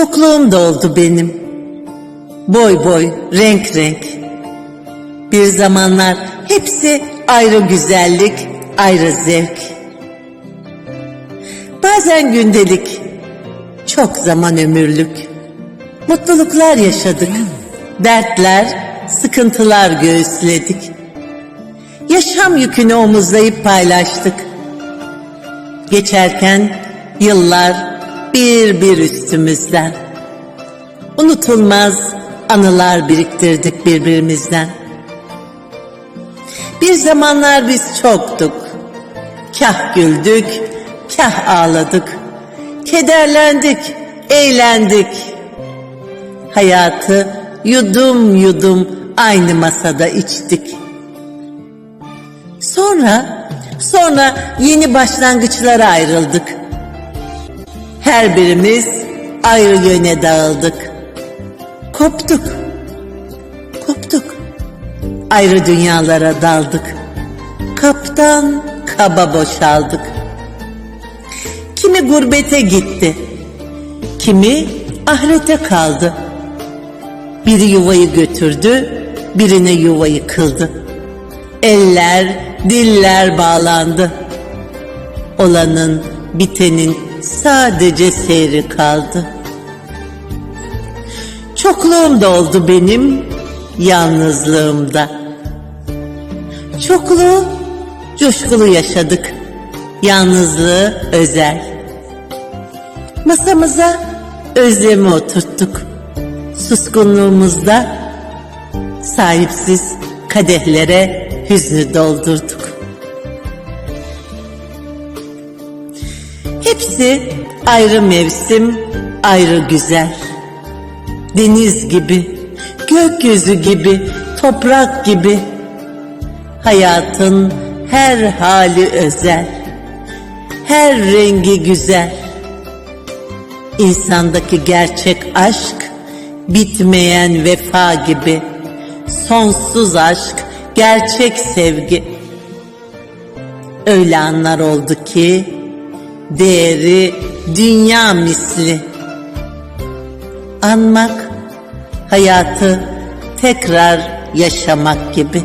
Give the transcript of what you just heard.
Çokluğum doldu benim. Boy boy, renk renk. Bir zamanlar hepsi ayrı güzellik, ayrı zevk. Bazen gündelik, çok zaman ömürlük. Mutluluklar yaşadık. Dertler, sıkıntılar göğüsledik. Yaşam yükünü omuzlayıp paylaştık. Geçerken yıllar bir bir üstümüzden. Unutulmaz anılar biriktirdik birbirimizden. Bir zamanlar biz çoktuk. Kah güldük, kah ağladık. Kederlendik, eğlendik. Hayatı yudum yudum aynı masada içtik. Sonra, sonra yeni başlangıçlara ayrıldık. Her birimiz ayrı yöne dağıldık. Koptuk. Koptuk. Ayrı dünyalara daldık. Kaptan kaba boşaldık. Kimi gurbete gitti. Kimi ahirete kaldı. Biri yuvayı götürdü, birine yuvayı kıldı. Eller, diller bağlandı. Olanın, bitenin sadece seyri kaldı. Çokluğum da oldu benim yalnızlığımda. Çokluğu coşkulu yaşadık. Yalnızlığı özel. Masamıza özlemi oturttuk. Suskunluğumuzda sahipsiz kadehlere hüznü doldurduk. Hepsi ayrı mevsim, ayrı güzel. Deniz gibi, gökyüzü gibi, toprak gibi. Hayatın her hali özel. Her rengi güzel. İnsandaki gerçek aşk bitmeyen vefa gibi. Sonsuz aşk, gerçek sevgi. Öyle anlar oldu ki değeri dünya misli. Anmak hayatı tekrar yaşamak gibi.